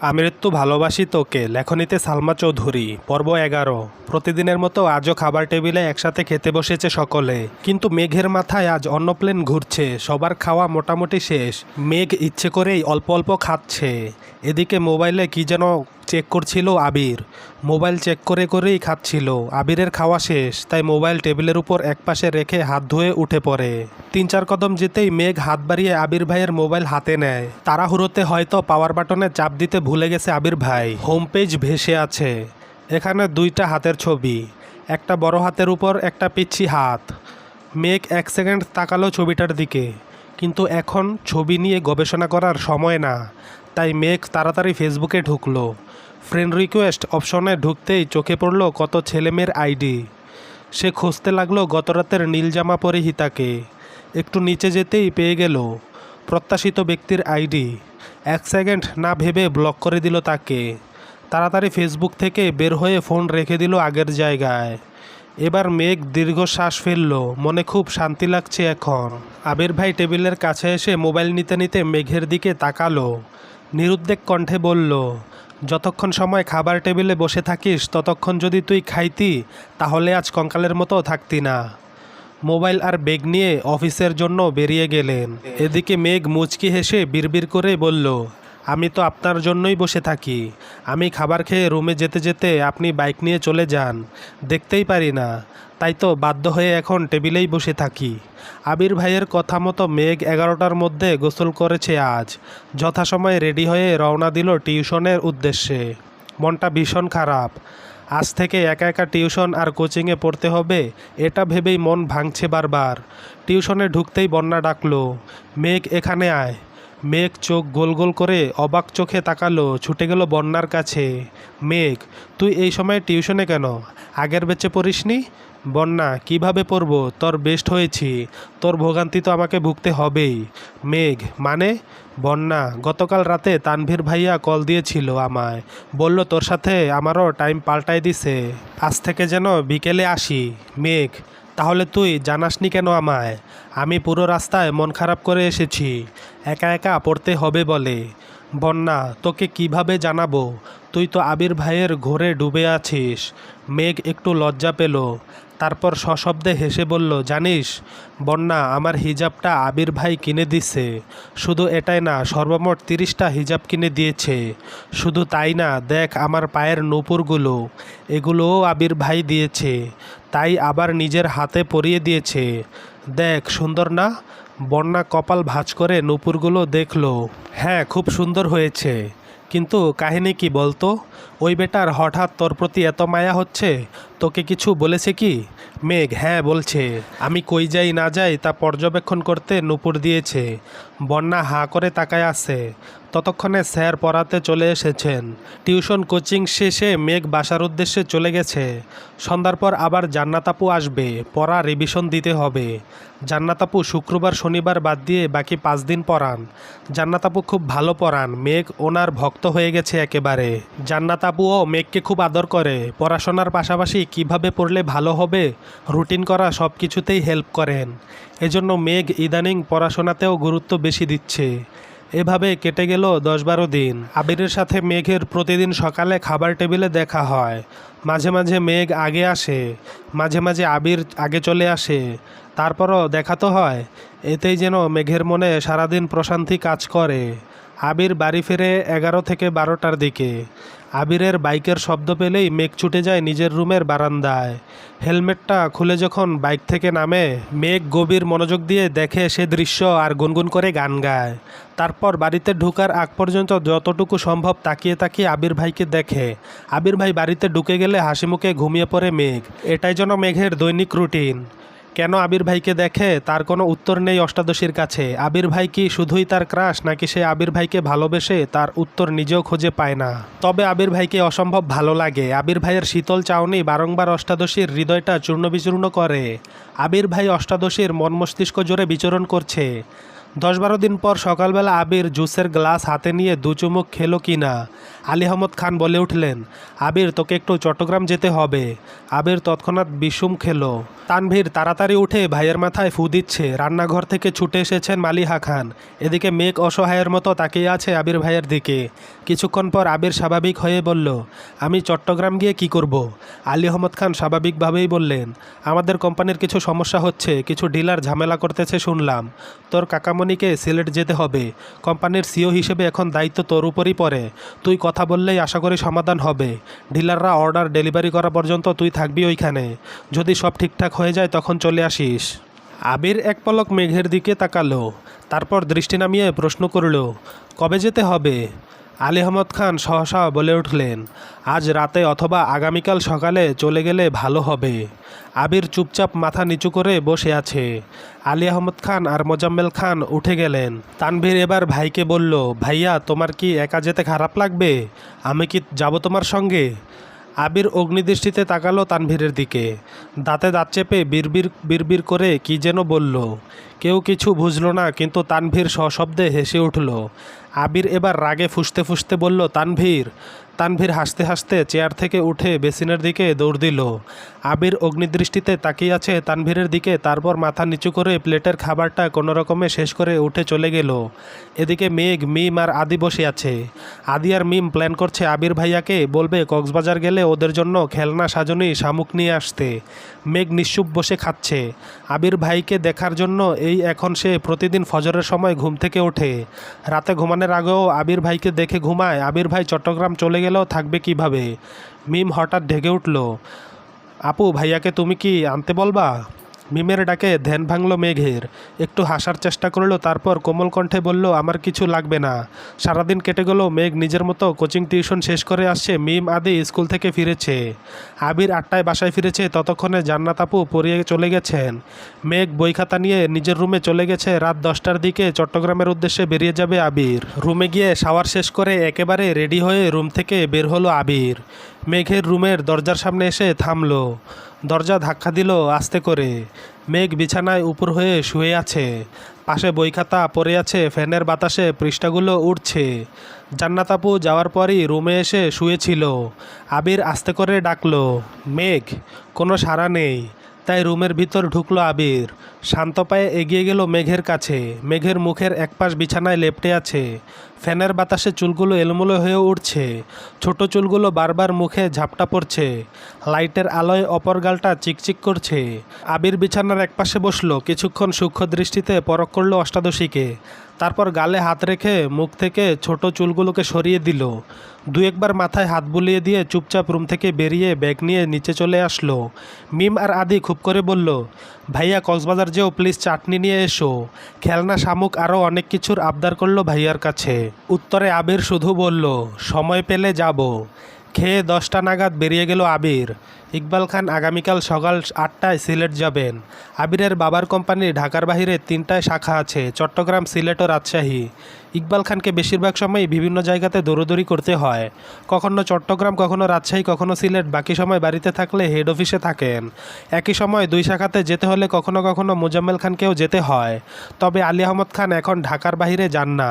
আমৃত্যু ভালোবাসি তোকে, লেখনীতে সালমা চৌধুরী, পর্ব এগারো। প্রতিদিনের মতো আজও খাবার টেবিলে একসাথে খেতে বসেছে সকলে। কিন্তু মেঘের মাথায় আজ অন্য প্লেন ঘুরছে, সবার খাওয়া মোটামুটি শেষ। মেঘ ইচ্ছে করেই অল্প অল্প খাচ্ছে। এদিকে মোবাইলে কি যেন চেক করছিল আবির। মোবাইল চেক করে করেই খাচ্ছিল। আবিরের খাওয়া শেষ, তাই মোবাইল টেবিলের উপর একপাশে রেখে হাত ধুয়ে উঠে পড়ে। তিন চার কদম যেতেই মেঘ হাত বাড়িয়ে আবির ভাইয়ের মোবাইল হাতে নেয়। তাড়াহুড়োতে হয়তো পাওয়ার বাটনে চাপ দিতে ভুলে গেছে আবির ভাই। হোম পেজ ভেসে আছে। এখানে দুইটা হাতের ছবি, একটা বড় হাতের উপর, একটা পিচ্ছি হাত। মেঘ এক সেকেন্ড তাকালো ছবিটার দিকে, কিন্তু এখন ছবি নিয়ে গবেষণা করার সময় না। তাই মেঘ তাড়াতাড়ি ফেসবুকে ঢুকলো। ফ্রেন্ড রিকোয়েস্ট অপশনে ঢুকতেই চোখে পড়ল কত ছেলেমেয়ের আইডি। সে খুঁজতে লাগল গতরাতের নীল জামা পরিহিতাকে একটু নিচে যেতেই পেয়ে গেল প্রত্যাশিত ব্যক্তির আইডি। এক সেকেন্ড না ভেবে ব্লক করে দিল তাকে। তাড়াতাড়ি ফেসবুক থেকে বের হয়ে ফোন রেখে দিল আগের জায়গায়। এবার মেঘ দীর্ঘ শ্বাস ফেলল, মনে খুব শান্তি লাগছে এখন। আবির ভাই টেবিলের কাছে এসে মোবাইল নিতে নিতে মেঘের দিকে তাকালো। নিরুদ্বেগ কণ্ঠে বলল, যতক্ষণ সময় খাবার টেবিলে বসে থাকিস, ততক্ষণ যদি তুই খাইতি, তাহলে আজ কঙ্কালের মতো থাকতি না। মোবাইল আর বেগ নিয়ে অফিসের জন্য বেরিয়ে গেলেন। এদিকে মেঘ মুচকি হেসে বিড়বিড় করে বলল আমি তো আপনার জন্যই বসে থাকি। আমি খাবার খেয়ে রুমে যেতে যেতে আপনি বাইক নিয়ে চলে যান। দেখতেই পারি না। তাই তো বাধ্য হয়ে এখন টেবিলেই বসে থাকি। আবির ভাইয়ের কথা মতো মেঘ এগারোটার মধ্যে গোসল করেছে আজ। যথাসময়ে রেডি হয়ে রওনা দিল টিউশনের উদ্দেশ্যে। মনটা ভীষণ খারাপ। আজ থেকে একা একা টিউশন আর কোচিংয়ে পড়তে হবে, এটা ভেবেই মন ভাঙছে বারবার। টিউশনে ঢুকতেই বন্যা ডাকলো। মেঘ এখানে আয়। মেঘ চোখ গোল গোল করে অবাক চোখে তাকালো, ছুটে গেল বন্যার কাছে। মেঘ, তুই এই সময় টিউশনে কেন? আগের বেচে পড়িসনি? বন্যা, কীভাবে পড়ব? তোর বেস্ট হয়েছি। তোর ভোগান্তি তো আমাকে ভুগতে হবেই। মেঘ মানে? বন্যা, গতকাল রাতে তানভীর ভাইয়া কল দিয়েছিল আমায়। বলল, তোর সাথে আমারও টাইম পাল্টাই দিছে। আজ থেকে যেন বিকেলে আসি। মেঘ তাহলে তুই জানাসনি কেন আমায়? আমি পুরো রাস্তায় মন খারাপ করে এসেছি। একা একা পড়তে হবে বলে। বন্যা, তোকে কীভাবে জানাব? তুই তো আবির ভাইয়ের ঘোরে ডুবে আছিস। মেঘ একটু লজ্জা পেল। তারপর সশব্দে হেসে বলল, জানিস, বন্যা আমার হিজাবটা আবির ভাই কিনে দিছে। শুধু এটাই না, সর্বমোট তিরিশটা হিজাব কিনে দিয়েছে। শুধু তাই না, দেখ আমার পায়ের নূপুরগুলো, এগুলোও আবির ভাই দিয়েছে। তাই আবার নিজের হাতে পরিয়ে দিয়েছে। দেখ, সুন্দর না? বন্যা কপাল ভাঁজ করে নূপুরগুলো দেখল। হ্যাঁ খুব সুন্দর হয়েছে। কিন্তু কাহিনী কি বলতো? ওই বেটার হঠাৎ তোর প্রতি এত মায়া হচ্ছে? তোকে কিছু বলেছে কি? মেঘ হ্যাঁ বলছে। আমি কই যাই, না যাই তা পর্যবেক্ষণ করতে নুপুর দিয়েছে। বন্যা হা করে তাকায় আছে। ততক্ষণে স্যার পড়াতে চলে এসেছেন। টিউশন কোচিং শেষে মেঘ বাসার উদ্দেশ্যে চলে গেছে। সন্ধ্যার পর আবার জান্নাতাপু আসবে। পড়া রিভিশন দিতে হবে। জান্নাতাপু শুক্রবার, শনিবার বাদ দিয়ে বাকি পাঁচ দিন পড়ান। জান্নাতাপু খুব ভালো পড়ান। মেঘ ওনার ভক্ত হয়ে গেছে একেবারে। জান্নাতাপুও মেঘকে খুব আদর করে। পড়াশোনার পাশাপাশি কীভাবে পড়লে ভালো হবে, রুটিন করা সব কিছুতেই হেল্প করেন। এজন্য মেঘ ইদানিং পড়াশোনাতেও গুরুত্ব বেশি দিচ্ছে। এভাবে কেটে গেল দশ বারো দিন। আবিরের সাথে মেঘের প্রতিদিন সকালে খাবার টেবিলে দেখা হয়। মাঝে মাঝে মেঘ আগে আসে, মাঝে মাঝে আবির আগে চলে আসে। তারপরও দেখা তো হয়, এতেই যেন মেঘের মনে সারাদিন প্রশান্তি কাজ করে। আবির বাড়ি ফিরে এগারো থেকে বারোটার দিকে। আবিরের বাইকের শব্দ পেলেই মেঘ ছুটে যায় নিজের রুমের বারান্দায়। হেলমেটটা খুলে যখন বাইক থেকে নামে, মেঘ গভীর মনোযোগ দিয়ে দেখে সে দৃশ্য আর গুনগুন করে গান গায়। তারপর বাড়িতে ঢুকার আগ পর্যন্ত যতটুকু সম্ভব তাকিয়ে তাকিয়ে আবির ভাইকে দেখে। আবির ভাই বাড়িতে ঢুকে গেলে হাসি মুখে ঘুমিয়ে পড়ে মেঘ। এটাই যেন মেঘের দৈনিক রুটিন। কেন আবির ভাইকে দেখে? তার কোনো উত্তর নেই অষ্টাদশীর কাছে। আবির ভাই কি শুধুই তার ক্রাশ, নাকি সে আবির ভাইকে ভালোবেসে তার উত্তর নিজেও খুঁজে পায় না? তবে আবির ভাইকে অসম্ভব ভালো লাগে। আবির ভাইয়ের শীতল চাউনি বারংবার অষ্টাদশীর হৃদয়টা চূর্ণ বিচূর্ণ করে। আবির ভাই অষ্টাদশীর মন মস্তিষ্ক জোরে বিচরণ করছে। দশ বারো দিন পর সকালবেলা আবির জুসের গ্লাস হাতে নিয়ে দু চুমুক খেলো কি না আলী আহমদ খান বলে উঠলেন, আবির, তোকে একটু চট্টগ্রাম যেতে হবে। আবির তৎক্ষণাৎ বিষুম খেলো। তানভীর তাড়াতাড়ি উঠে ভাইয়ের মাথায় ফু দিচ্ছে। রান্নাঘর থেকে ছুটে এসেছেন মালিহা খান। এদিকে মেঘ অসহায়ের মতো তাকিয়ে আছে আবির ভাইয়ের দিকে। কিছুক্ষণ পর আবির স্বাভাবিক হয়ে বলল, আমি চট্টগ্রাম গিয়ে কি করব। আলী আহমদ খান স্বাভাবিকভাবেই বললেন, আমাদের কোম্পানির কিছু সমস্যা হচ্ছে, কিছু ডিলার ঝামেলা করতেছে শুনলাম। তোর কাকামণিকে সিলেট যেতে হবে। কোম্পানির সিও হিসেবে এখন দায়িত্ব তোর উপরই পড়ে। তুই কথা বললেই আশা করি সমাধান হবে। ডিলাররা অর্ডার ডেলিভারি করা পর্যন্ত তুই থাকবি ওইখানে। যদি সব ঠিকঠাক হয়ে যায় তখন চলে আসিস। আবির এক পলক মেঘের দিকে তাকালো, তারপর দৃষ্টি নামিয়ে প্রশ্ন করল, কবে যেতে হবে? আলী আহমদ খান সহসা বলে উঠলেন, আজ রাতে অথবা আগামীকাল সকালে চলে গেলে ভালো হবে। আবির চুপচাপ মাথা নিচু করে বসে আছে। আলী আহমদ খান আর মোজাম্মেল খান উঠে গেলেন। তানভীর এবার ভাইকে বলল, ভাইয়া, তোমার কি একা যেতে খারাপ লাগবে? আমি কি যাব তোমার সঙ্গে? আবির অগ্নিদৃষ্টিতে তাকালো তানভীরের দিকে। দাঁতে দাঁত চেপে বিড়বির বিড়বির করে কি যেন বলল। কেউ কিছু বুঝল না, কিন্তু তানভীর সশব্দে হেসে উঠল। আবির এবার রাগে ফুসতে ফুসতে বলল, তানভীর তানভীর হাসতে হাসতে চেয়ার থেকে উঠে বেসিনের দিকে দৌড় দিল। আবির অগ্নিদৃষ্টিতে তাকিয়ে আছে তানভীরের দিকে, তারপর মাথা নিচু করে প্লেটের খাবারটা কোনো রকমে শেষ করে উঠে চলে গেল। এদিকে মেঘ, মিম আর আদি বসে আছে। আদি আর মিম প্ল্যান করছে আবির ভাইয়াকে, বলবে কক্সবাজার গেলে ওদের জন্য খেলনা, সাজনি, শামুক নিয়ে আসতে। মেঘ নিশ্চুপ বসে খাচ্ছে। আবির ভাইকে দেখার জন্য এই এখন সে প্রতিদিন ফজরের সময় ঘুম থেকে ওঠে। রাতে ঘুমানোর আগেও আবির ভাইকে দেখে ঘুমায়। আবির ভাই চট্টগ্রাম চলে গেলেও থাকবে কীভাবে? মিম হঠাৎ ঢেকে উঠল আপু ভাইয়াকে তুমি কি আনতে বলবা? মিমের ডাকে ধ্যান ভাঙল মেঘের। একটু হাসার চেষ্টা করল, তারপর কোমল কণ্ঠে বলল, আমার কিছু লাগবে না। সারাদিন কেটে গেল, মেঘ নিজের মতো কোচিং টিউশন শেষ করে আসছে, মিম আদি স্কুল থেকে ফিরেছে। আবির আটটায় বাসায় ফিরেছে, ততক্ষণে জান্নাত আপু পড়িয়ে চলে গেছেন। মেঘ বই খাতা নিয়ে নিজের রুমে চলে গেছে, রাত দশটার দিকে চট্টগ্রামের উদ্দেশ্যে বেরিয়ে যাবে আবির। রুমে গিয়ে শাওয়ার শেষ করে একেবারে রেডি হয়ে রুম থেকে বের হলো আবির। মেঘের রুমের দরজার সামনে এসে থামলো। দরজা ধাক্কা দিল আস্তে করে। মেঘ বিছানায় উপর হয়ে শুয়ে আছে। পাশে বই খাতা পড়ে আছে, ফ্যানের বাতাসে পৃষ্ঠাগুলো উঠছে জান্নাতাপু যাওয়ার পরই রুমে এসে শুয়েছিল। আবির আস্তে করে ডাকলো, মেঘ, কোনো সাড়া নেই। তাই রুমের ভিতর ঢুকলো আবির। শান্ত পায়ে এগিয়ে গেল মেঘের কাছে। মেঘের মুখের একপাশ বিছানায় লেপটে আছে। ফ্যানের বাতাসে চুলগুলো এলোমেলো হয়ে উঠছে ছোট চুলগুলো বারবার মুখে ঝাপটা পড়ছে। লাইটের আলোয় অপর গালটা চিকচিক করছে। আবির বিছানার একপাশে বসল, কিছুক্ষণ সূক্ষ্ম দৃষ্টিতে পরখ করল অষ্টাদশীকে। তারপর গালে হাত রেখে মুখ থেকে ছোট চুলগুলোকে সরিয়ে দিল। দু একবার মাথায় হাত বুলিয়ে দিয়ে চুপচাপ রুম থেকে বেরিয়ে ব্যাগ নিয়ে নিচে চলে আসলো। মিম আর আদি খুব করে বলল, ভাইয়া, কক্সবাজার যেও, প্লিজ চাটনি নিয়ে এসো। খেলনা শামুক আরও অনেক কিছুর আবদার করল ভাইয়ার কাছে। উত্তরে আবির শুধু বলল সময় পেলে যাব। খেয়ে দশটা নাগাদ বেরিয়ে গেল আবির। ইকবাল খান আগামীকাল সকাল আটটায় সিলেট যাবেন। আবিরের বাবার কোম্পানি ঢাকার বাহিরে তিনটায় শাখা আছে, চট্টগ্রাম, সিলেট ও রাজশাহী। ইকবাল খানকে বেশিরভাগ সময় বিভিন্ন জায়গাতে দৌড়দৌড়ি করতে হয়। কখনো চট্টগ্রাম, কখনো রাজশাহী, কখনো সিলেট, বাকি সময় বাড়িতে থাকলে হেড অফিসে থাকেন। একই সময় দুই শাখাতে যেতে হলে কখনো কখনো মোজাম্মেল খানকেও যেতে হয়। তবে আলী আহমদ খান এখন ঢাকার বাহিরে যান না।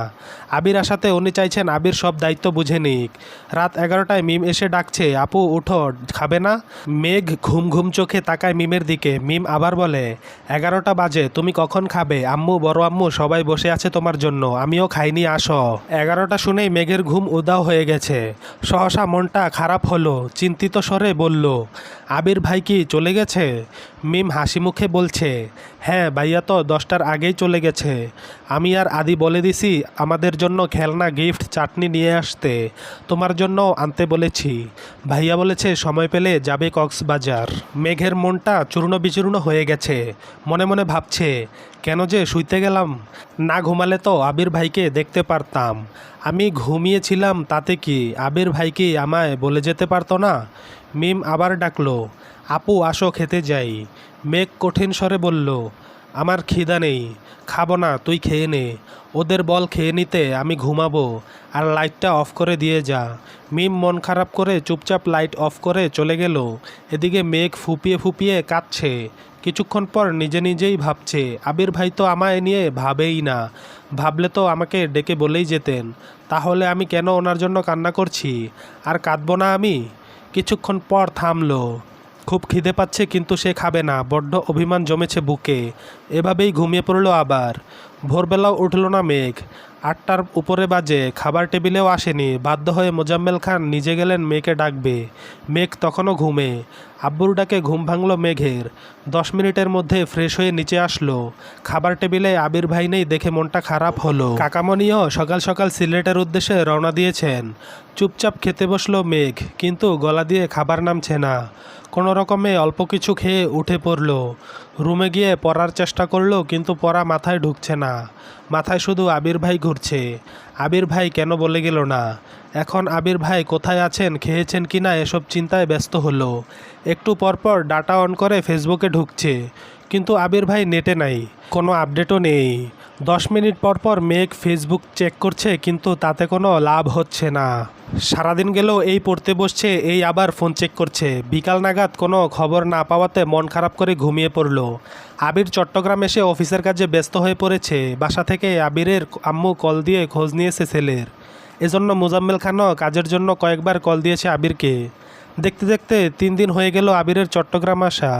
আবির আসাতে উনি চাইছেন আবির সব দায়িত্ব বুঝে নিক। রাত এগারোটায় মিম এসে ডাকছে, আপু, উঠো, খাবে না? মেঘ ঘুম ঘুম চোখে তাকায় মিমের দিকে। মিম আবার বলে, এগারোটা বাজে, তুমি কখন খাবে? আম্মু, বড় আম্মু, সবাই বসে আছে তোমার জন্য। আমিও খাইনি, আসো। এগারোটা শুনেই মেঘের ঘুম উদাও হয়ে গেছে। সহসা মনটা খারাপ হলো, চিন্তিত স্বরে বলল, আবির ভাই কি চলে গেছে? মিম হাসি মুখে বলছে হ্যাঁ ভাইয়া তো দশটার আগেই চলে গেছে। আমি আর আদি বলে দিছি, আমাদের জন্য খেলনা, গিফট, চাটনি নিয়ে আসতে। তোমার জন্য আনতে বলেছি। ভাইয়া বলেছে, সময় পেলে যাবে কক্সবাজার। মেঘের মনটা চূর্ণ বিচূর্ণ হয়ে গেছে। মনে মনে ভাবছে, কেন যে শুইতে গেলাম? না ঘুমালে তো আবির ভাইকে দেখতে পারতাম। আমি ঘুমিয়েছিলাম তাতে কি? আবির ভাই কি আমায় বলে যেতে পারতো না? মিম আবার ডাকলো, আপু, আসো, খেতে যাই। মেঘ কঠিন স্বরে বলল আমার খিদা নেই, খাব না, তুই খেয়ে নে। ওদের বল খেয়ে নিতে আমি ঘুমাবো, আর লাইটটা অফ করে দিয়ে যা। মিম মন খারাপ করে চুপচাপ লাইট অফ করে চলে গেল। এদিকে মেঘ ফুপিয়ে ফুপিয়ে কাঁদছে। কিছুক্ষণ পর নিজে নিজেই ভাবছে, আবির ভাই তো আমায় নিয়ে ভাবেই না। ভাবলে তো আমাকে ডেকে বলেই যেতেন। তাহলে আমি কেন ওনার জন্য কান্না করছি? আর কাঁদবো না আমি? কিছুক্ষণ পর থামলো। খুব খিদে পাচ্ছে, কিন্তু সে খাবে না। বড্ড অভিমান জমেছে বুকে। এভাবেই ঘুমিয়ে পড়ল আবার। ভোরবেলাও উঠল না মেঘ। আটটার উপরে বাজে। খাবার টেবিলেও আসেনি। বাধ্য হয়ে মোজাম্মেল খান নিজে গেলেন মেয়েকে ডাকবে। মেঘ তখনও ঘুমে। আব্বুর ডাকে ঘুম ভাঙল মেঘের। দশ মিনিটের মধ্যে ফ্রেশ হয়ে নিচে আসলো। খাবার টেবিলে আবির ভাই নেই দেখে মনটা খারাপ হলো। কাকামণিও সকাল সকাল সিলেটের উদ্দেশ্যে রওনা দিয়েছেন। চুপচাপ খেতে বসল মেঘ, কিন্তু গলা দিয়ে খাবার নামছে না। কোনো রকমে অল্প কিছু খেয়ে উঠে পড়ল। রুমে গিয়ে পড়ার চেষ্টা করল, কিন্তু পড়া মাথায় ঢুকছে না। মাথায় শুধু আবির ভাই ঘুরছে। আবির ভাই কেন বলে গেল না? এখন আবির ভাই কোথায় আছেন, খেয়েছেন কি না, এসব চিন্তায় ব্যস্ত হলো। একটু পরপর ডাটা অন করে ফেসবুকে ঢুকছে। কিন্তু আবির ভাই নেটে নাই, কোনো আপডেটও নেই। দশ মিনিট পর পর মেঘ ফেসবুক চেক করছে, কিন্তু তাতে কোনো লাভ হচ্ছে না। সারাদিন গেলেও এই পড়তে বসছে, এই আবার ফোন চেক করছে। বিকাল নাগাদ কোনো খবর না পাওয়াতে মন খারাপ করে ঘুমিয়ে পড়ল। আবির চট্টগ্রাম এসে অফিসের কাজে ব্যস্ত হয়ে পড়েছে। বাসা থেকে আবিরের আম্মু কল দিয়ে খোঁজ নিয়েছে ছেলের। এজন্য মোজাম্মেল খানও কাজের জন্য কয়েকবার কল দিয়েছে আবিরকে। দেখতে দেখতে তিন দিন হয়ে গেল আবিরের চট্টগ্রাম আসা।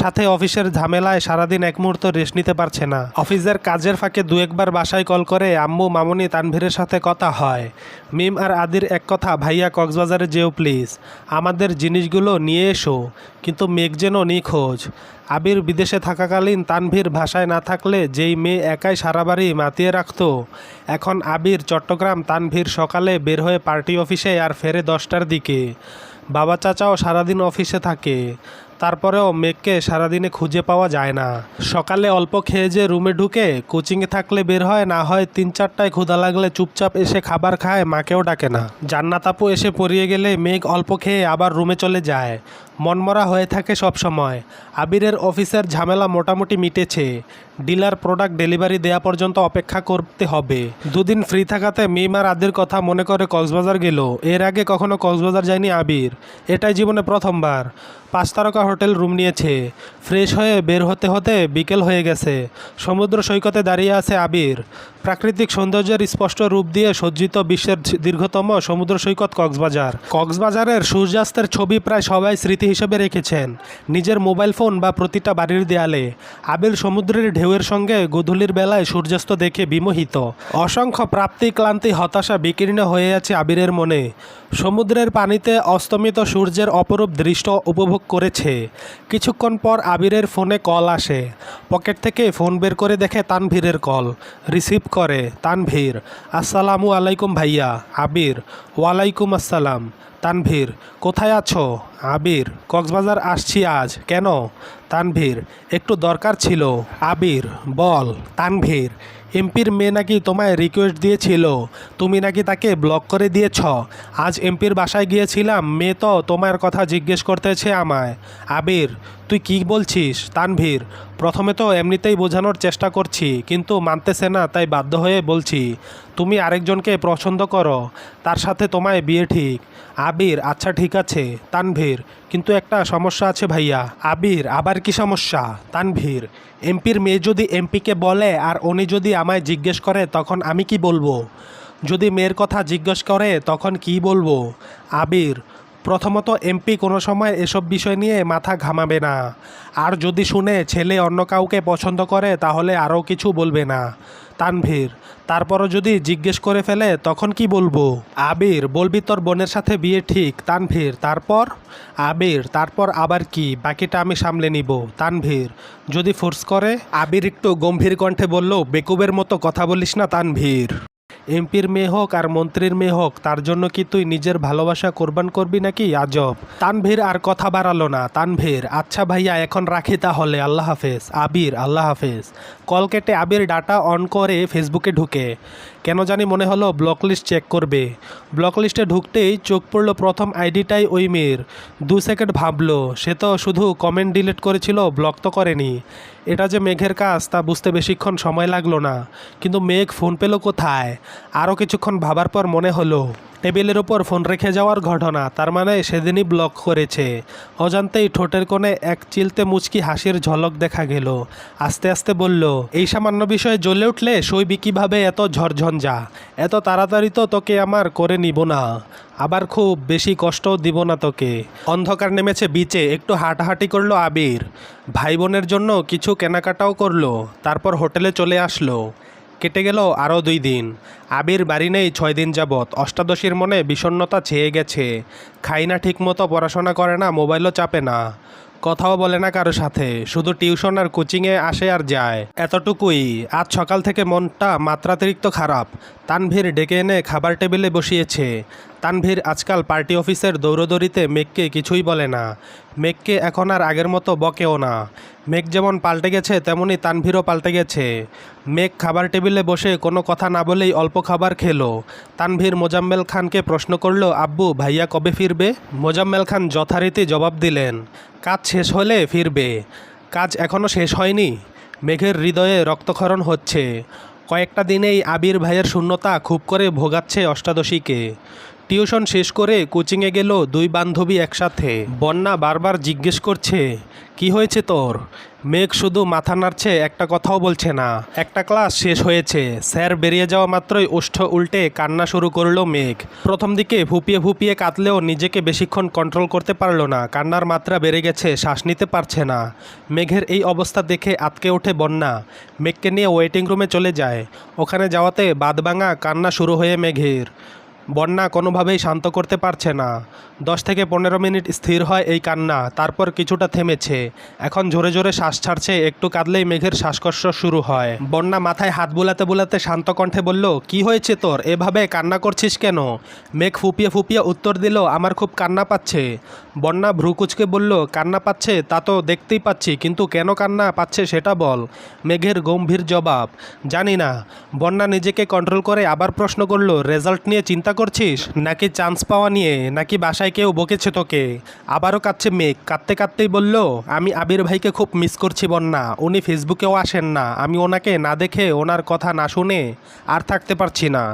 সাথে অফিসের ঝামেলায় সারাদিন এক মুহূর্ত রেস্ট নিতে পারছে না। অফিসের কাজের ফাঁকে দু একবার বাসায় কল করে আম্মু, মামনি, তানভীরের সাথে কথা হয়। মিম আর আদির এক কথা, ভাইয়া, কক্সবাজারে যেও প্লিজ। আমাদের জিনিসগুলো নিয়ে এসো, কিন্তু মেঘ যেন নিখোঁজ। আবির বিদেশে থাকাকালীন তানভীর ভাষায় না থাকলে যেই মেয়ে একাই সারা বাড়ি মাতিয়ে রাখত, এখন আবির, চট্টগ্রাম, তানভীর সকালে বের হয়ে পার্টি অফিসে আর ফেরে দশটার দিকে। বাবা চাচাও সারাদিন অফিসে থাকে। তারপরেও মেঘকে সারাদিনে খুঁজে পাওয়া যায় না। সকালে অল্প খেয়ে যে রুমে ঢুকে কোচিংয়ে থাকলে বের হয়, না হয় তিন চারটায় ক্ষুধা লাগলে চুপচাপ এসে খাবার খায়, মাকেও ডাকে না। জান্নাত আপু এসে পড়িয়ে গেলে মেঘ অল্প খেয়ে আবার রুমে চলে যায়। মনমরা হয়ে থাকে সব সময়। আবিরের অফিসের ঝামেলা মোটামুটি মিটেছে। ডিলার প্রোডাক্ট ডেলিভারি দেওয়া পর্যন্ত অপেক্ষা করতে হবে। দুদিন ফ্রি থাকাতে মিম আর আদির কথা মনে করে কক্সবাজার গেল। এর আগে কখনো কক্সবাজার যায়নি আবির। এটাই জীবনে প্রথমবার। পাঁচ তারকা হোটেল রুম নিয়েছে। ফ্রেশ হয়ে বের হতে হতে বিকেল হয়ে গেছে। সমুদ্র সৈকতে দাঁড়িয়ে আছে আবির। প্রাকৃতিক সৌন্দর্যের স্পষ্ট রূপ দিয়ে সজ্জিত বিশ্বের দীর্ঘতম সমুদ্র সৈকত কক্সবাজার। কক্সবাজারের সূর্যাস্তের ছবি প্রায় সবাই স্মৃতি হিসেবে রেখেছেন। নিজের মোবাইল ফোন বা প্রতিটা বাড়ির দেয়ালে। আবির সমুদ্রের ঢেউয়ের সঙ্গে গোধূলির বেলায় সূর্যাস্ত দেখে বিমোহিত। অসংখ্য প্রাপ্তি, ক্লান্তি, হতাশা বিকীর্ণ হয়ে আছে আবিরের মনে। সমুদ্রের পানিতে অস্তমিত সূর্যের অপরূপ দৃশ্য উপভোগ করেছে। কিছুক্ষণ পর আবিরের ফোনে কল আসে। পকেট থেকে ফোন বের করে দেখে তানভীরের কল। রিসিভ করে, তানভীর। আসসালামু আলাইকুম ভাইয়া, আবির। ওয়ালাইকুম আসসালাম, তানভীর। কোথায় আছো? আবির, কক্সবাজার আসছি আজ। কেন? তানভীর, একটু দরকার ছিল। আবির, বল, তানভীর, এমপির মেয়ে নাকি তোমায় রিকোয়েস্ট দিয়েছিল? তুমি নাকি তাকে ব্লক করে দিয়েছ? আজ এমপির বাসায় গিয়েছিলাম, মেয়ে তো তোমার কথা জিজ্ঞেস করতেছে আমায়। আবির, তুই কি বলছিস? তানভীর প্রথমে তো এমনিতেই বোঝানোর চেষ্টা করছি, কিন্তু মানতেছে না, তাই বাধ্য হয়ে বলছি, তুমি আরেকজনকে পছন্দ করো, তার সাথে তোমায় বিয়ে ঠিক। আবির আচ্ছা ঠিক আছে, তানভীর, কিন্তু একটা সমস্যা আছে ভাইয়া। আবির, আবার কি সমস্যা? তানভীর, এমপির মেয়ে যদি এমপিকে বলে আর উনি যদি আমায় জিজ্ঞেস করে, তখন আমি কি বলব? যদি মেয়ের কথা জিজ্ঞেস করে, তখন কি বলব? আবির প্রথমত এমপি কোনো সময় এসব বিষয় নিয়ে মাথা ঘামাবে না। আর যদি শুনে ছেলে অন্য কাউকে পছন্দ করে, তাহলে আরও কিছু বলবে না। তানভীর, তারপরও যদি জিজ্ঞেস করে ফেলে, তখন কি বলব? আবির, বলবি তোর বোনের সাথে বিয়ে ঠিক, তানভীর, তারপর? আবির, তারপর আবার কি? বাকিটা আমি সামলে নিব। তানভীর, যদি ফোর্স করে? আবির একটু গম্ভীর কণ্ঠে বলল, বেকুবের মতো কথা বলিস না তানভীর। এমপির মেয়ে হোক আর মন্ত্রীর মেয়ে হোক, তার জন্য কি তুই নিজের ভালোবাসা কোরবান করবি নাকি? আজব। তানভীর আর কথা বাড়ালো না। তানভীর আচ্ছা ভাইয়া, এখন রাখি তাহলে। আল্লাহ হাফেজ। আবির, আল্লাহ হাফেজ। কল কেটে আবির ডাটা অন করে ফেসবুকে ঢুকে। কেন জানি মনে হলো ব্লক লিস্ট চেক করবে। ব্লক লিস্টে ঢুকতেই চোখ পড়ল প্রথম আইডিটাই ওই মেয়ের। দু সেকেন্ড ভাবলো, সে তো শুধু কমেন্ট ডিলিট করেছিল ব্লক তো করেনি। এটা যে মেঘের কাজ, তা বুঝতে বেশিক্ষণ সময় লাগল না। কিন্তু মেঘ ফোন পেল কোথায়? আরও কিছুক্ষণ ভাবার পর মনে হলো টেবিলের উপর ফোন রেখে যাওয়ার ঘটনা, তার মানে সেদিনই ব্লক করেছে। অজান্তেই ঠোঁটের কোণে এক চিলতে মুচকি হাসির ঝলক দেখা গেল। আস্তে আস্তে বলল, এই সামান্য বিষয়ে জ্বলে উঠলে সইবি কীভাবে এত ঝরঝঞ্ঝা? এত তাড়াতাড়ি তো তোকে আমার করে নিব না। আবার খুব বেশি কষ্টও দিব না তোকে অন্ধকার নেমেছে বিচে, একটু হাঁটাহাঁটি করল আবির। ভাই বোনের জন্য কিছু কেনাকাটাও করল, তারপর হোটেলে চলে আসলো। কেটে গেল আরও দুই দিন। আবির বাড়ি নেই ছয় দিন যাবৎ। অষ্টাদশীর মনে বিষণ্নতা ছেয়ে গেছে। খাই না ঠিকমতো পড়াশোনা করে না, মোবাইলও চাপে না। কথাও বলে না কারও সাথে। শুধু টিউশন আর কোচিংয়ে আসে আর যায়। এতটুকুই। আজ সকাল থেকে মনটা মাত্রাতিরিক্ত খারাপ। তানভীর ডেকে এনে খাবার টেবিলে বসিয়েছে। তানভীর আজকাল পার্টি অফিসের দৌড়দৌড়িতে মেঘকে কিছুই বলে না। মেঘকে এখন আর আগের মতো বকেও না। মেঘ যেমন পাল্টে গেছে, তেমনি তানভীরও পাল্টে গেছে। মেঘ খাবার টেবিলে বসে কোনো কথা না বলেই অল্প খাবার খেলো। তানভীর মোজাম্মেল খানকে প্রশ্ন করল, আব্বু, ভাইয়া কবে ফিরবে? মোজাম্মেল খান যথারীতি জবাব দিলেন, কাজ শেষ হলে ফিরবে। কাজ এখনও শেষ হয়নি। মেঘের হৃদয়ে রক্তক্ষরণ হচ্ছে। কয়েকটা দিনেই আবির ভাইয়ের শূন্যতা খুব করে ভোগাচ্ছে অষ্টাদশীকে। টিউশন শেষ করে কোচিংয়ে গেল দুই বান্ধবী একসাথে। বন্যা বারবার জিজ্ঞেস করছে, কি হয়েছে তোর? মেঘ শুধু মাথা নাড়ছে, একটা কথাও বলছে না। একটা ক্লাস শেষ হয়েছে। স্যার বেরিয়ে যাওয়া মাত্রই ওষ্ঠ উল্টে কান্না শুরু করল মেঘ। প্রথম দিকে ফুপিয়ে ফুপিয়ে কাঁদলেও নিজেকে বেশিক্ষণ কন্ট্রোল করতে পারল না। কান্নার মাত্রা বেড়ে গেছে, শ্বাস নিতে পারছে না। মেঘের এই অবস্থা দেখে আতকে ওঠে বন্যা। মেঘকে নিয়ে ওয়েটিং রুমে চলে যায়। ওখানে যাওয়াতে বাদবাঙা কান্না শুরু হয়ে মেঘের। বন্যা কোনোভাবেই শান্ত করতে পারছে না। দশ থেকে পনেরো মিনিট স্থির হয় এই কান্না, তারপর কিছুটা থেমেছে। এখন জোরে জোরে শ্বাস ছাড়ছে, একটু কাঁদলেই মেঘের শ্বাসকষ্ট শুরু হয়। বন্যা মাথায় হাত বোলাতে বোলাতে শান্ত কণ্ঠে বলল, কি হয়েছে তোর? এভাবে কান্না করছিস কেন? মেঘ ফুপিয়ে ফুপিয়ে উত্তর দিল, আমার খুব কান্না পাচ্ছে। বন্যা ভ্রুকুচকে বলল, কান্না পাচ্ছে? তা তো দেখতেই পাচ্ছি, কিন্তু কেন কান্না পাচ্ছে সেটা বল। মেঘের গম্ভীর জবাব, জানি না। বন্যা নিজেকে কন্ট্রোল করে আবার প্রশ্ন করল রেজাল্ট নিয়ে চিন্তা করছিস? নাকি চান্স পাওয়া নিয়ে? নাকি বাসায় কেউ বকেছে তোকে? আবারও কাঁদছে মেঘ। কাঁদতে কাঁদতেই বলল, আমি আবির ভাইকে খুব মিস করছি বন্যা। উনি ফেসবুকেও আসেন না। আমি ওনাকে না দেখে ওনার কথা না শুনে আর থাকতে পারছি না।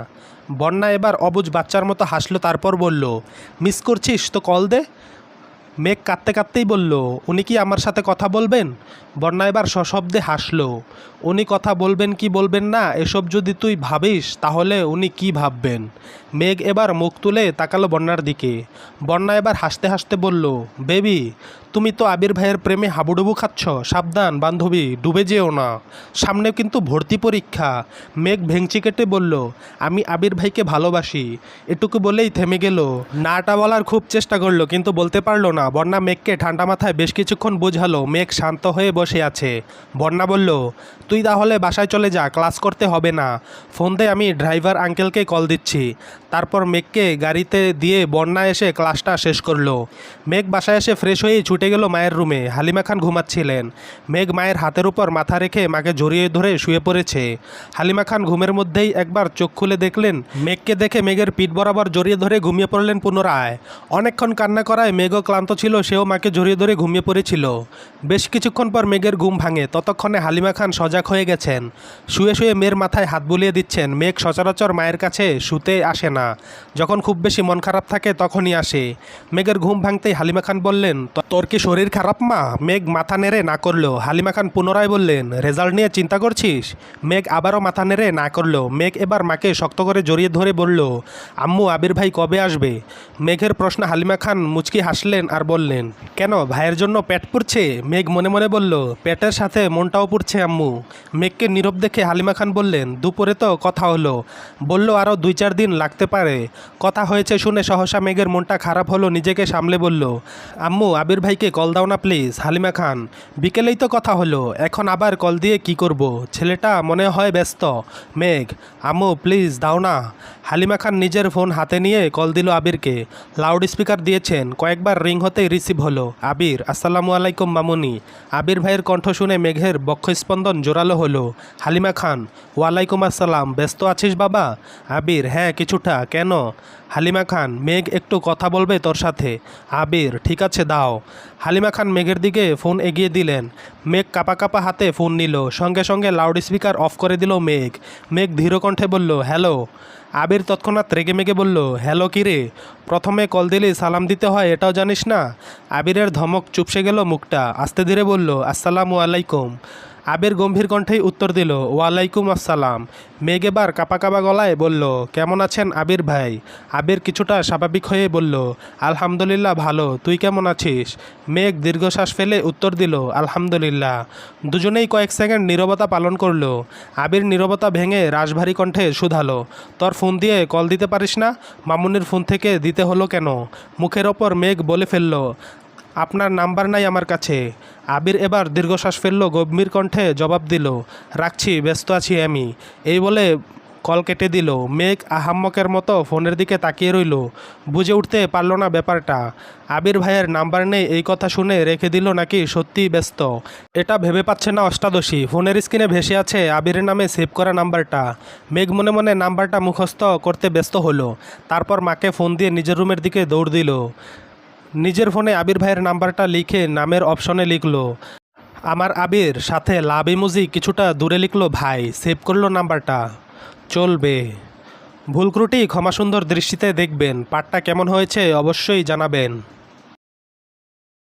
বন্যা এবার অবুজ বাচ্চার মতো হাসলো, তারপর বলল মিস করছিস? তো কল দে। মেঘ কাঁদতে কাঁদতেই বলল, উনি কি আমার সাথে কথা বলবেন? বন্যা এবার সশব্দে হাসল, উনি কথা বলবেন কি বলবেন না, এসব যদি তুই ভাবিস, তাহলে উনি কি ভাববেন? মেঘ এবার মুখ তুলে তাকালো বন্যার দিকে। বন্যা এবার হাসতে হাসতে বলল, বেবি তুমি তো আবির ভাইয়ের প্রেমে হাবুডুবু খাচ্ছ, সাবধান, বান্ধবী, ডুবে যেও না। সামনে কিন্তু ভর্তি পরীক্ষা। মেঘ ভেংচি কেটে বলল, আমি আবির ভাইকে ভালোবাসি। এটুকু বলেই থেমে গেল। নাটা বলার খুব চেষ্টা করল, কিন্তু বলতে পারল না। বন্যা মেঘকে ঠান্ডা মাথায় বেশ কিছুক্ষণ বোঝালো, মেঘ শান্ত হয়ে বসে আছে। বন্যা বলল, তুই তাহলে বাসায় চলে যা, ক্লাস করতে হবে না। ফোন দিয়ে আমি ড্রাইভার আঙ্কেলকে কল দিচ্ছি। তারপর মেঘকে গাড়িতে দিয়ে বন্যা এসে ক্লাসটা শেষ করল। মেঘ বাসায় এসে ফ্রেশ হয়ে ছুটে গেল মায়ের রুমে। হালিমা খান ঘুমাচ্ছিলেন। মেঘ মায়ের হাতের উপর মাথা রেখে মাকে জড়িয়ে ধরে শুয়ে পড়েছে। হালিমা খান ঘুমের মধ্যেই একবার চোখ খুলে দেখলেন, মেঘকে দেখে মেঘের পিঠ বরাবর জড়িয়ে ধরে ঘুমিয়ে পড়লেন পুনরায়। অনেকক্ষণ কান্না করায় মেঘও ক্লান্ত ছিল, সেও মাকে জড়িয়ে ধরে ঘুমিয়ে পড়েছিল। বেশ কিছুক্ষণ পর মেঘের ঘুম ভাঙে। ততক্ষণে হালিমা খান সজাগ হয়ে গেছেন। শুয়ে শুয়ে মেয়ের মাথায় হাত বুলিয়ে দিচ্ছেন। মেঘ সচরাচর মায়ের কাছে শুতে আসে না। যখন খুব বেশি মন খারাপ থাকে তখনই আসে। মেঘের ঘুম ভাঙতেই হালিমা খান বললেন, "তো- তোর শরীর খারাপ, মা? মেঘ মাথা নেড়ে না করল হালিমা খান পুনরায় বললেন, রেজাল্ট নিয়ে চিন্তা করছিস? মেঘ আবারও মাথা নেড়ে না করল মেঘ এবার মাকে শক্ত করে জড়িয়ে ধরে বলল, আম্মু, আবির ভাই কবে আসবে? মেঘের প্রশ্ন হালিমা খান মুচকি হাসলেন আর বললেন, কেন, ভাইয়ের জন্য পেট পুড়ছে? মেঘ মনে মনে বলল, পেটের সাথে মনটাও পুড়ছে, আম্মু। মেঘকে নীরব দেখে হালিমা খান বললেন, দুপুরে তো কথা হলো। বলল, আরও দুই চার দিন লাগতে পারে। কথা হয়েছে শুনে সহসা মেঘের মনটা খারাপ হলো, নিজেকে সামলে বলল, আম্মু, আবির ভাইকে কল দাও না প্লিজ হালিমা খান। বিকেলেই তো কথা হলো, এখন আবার কল দিয়ে কি করব? ছেলেটা মনে হয় ব্যস্ত। মেঘ আমু প্লিজ দাও না। হালিমা খান নিজের ফোন হাতে নিয়ে কল দিল আবিরকে। লাউড স্পিকার দিয়েছেন, কয়েকবার রিং হতেই রিসিভ হলো। আবির, আসসালামু আলাইকুম মামুনি। আবির ভাইয়ের কণ্ঠ শুনে মেঘের বক্ষস্পন্দন জোরালো হলো। হালিমা খান, ওয়ালাইকুম আসসালাম, ব্যস্ত আছিস বাবা? আবির হ্যাঁ কিছুটা, কেন? হালিমা খান, মেঘ একটু কথা বলবে তোর সাথে। আবির, ঠিক আছে, দাও। হালিমা খান মেঘের দিকে ফোন এগিয়ে দিলেন। মেঘ কাপা কাপা হাতে ফোন নিল। সঙ্গে সঙ্গে লাউড স্পিকার অফ করে দিল মেঘ। মেঘ ধীর কণ্ঠে বলল, হ্যালো। আবির তৎক্ষণাৎ রেগে মেগে বলল, হ্যালো কিরে প্রথমে কল দিলে, সালাম দিতে হয়, এটাও জানিস না? আবিরের ধমক চুপসে গেল মুখটা। আস্তে ধীরে বলল, আসসালামু আলাইকুম। আবির গম্ভীর কণ্ঠেই উত্তর দিল, ওয়ালাইকুম আসসালাম। মেঘ এবার কাপা কাপা গলায় বলল, কেমন আছেন আবির ভাই? আবির কিছুটা স্বাভাবিক হয়ে বলল, আলহামদুলিল্লাহ ভালো, তুই কেমন আছিস? মেঘ দীর্ঘশ্বাস ফেলে উত্তর দিল, আলহামদুলিল্লাহ। দুজনেই কয়েক সেকেন্ড নীরবতা পালন করল। আবির নীরবতা ভেঙে রাশভারী কণ্ঠে শুধালো, তোর ফোন দিয়ে কল দিতে পারিস না? মামুনির ফোন থেকে দিতে হলো কেন? মুখের ওপর মেঘ বলে ফেলল আপনার নাম্বার নাই আমার কাছে। আবির এবার দীর্ঘশ্বাস ফেলল, গম্ভীর কণ্ঠে জবাব দিল, রাখছি, ব্যস্ত আছি আমি। এই বলে কল কেটে দিল। মেঘ আহাম্মকের মতো ফোনের দিকে তাকিয়ে রইল। বুঝে উঠতে পারল না ব্যাপারটা। আবির ভাইয়ের নাম্বার নেই, এই কথা শুনে রেখে দিল নাকি সত্যিই ব্যস্ত। এটা ভেবে পাচ্ছে না অষ্টাদশী। ফোনের স্ক্রিনে ভেসে আছে আবিরের নামে সেভ করা নাম্বারটা। মেঘ মনে মনে নাম্বারটা মুখস্থ করতে ব্যস্ত হলো। তারপর মাকে ফোন দিয়ে নিজের রুমের দিকে দৌড় দিল। নিজের ফোনে আবির ভাইয়ের নাম্বারটা লিখে নামের অপশনে লিখল। আমার আবির সাথে লাভ ইমোজি কিছুটা দূরে লিখল, ভাই সেভ করল নাম্বারটা। চলবে। ভুল ত্রুটি ক্ষমাসুন্দর দৃষ্টিতে দেখবেন, পাঠটা কেমন হয়েছে অবশ্যই জানাবেন।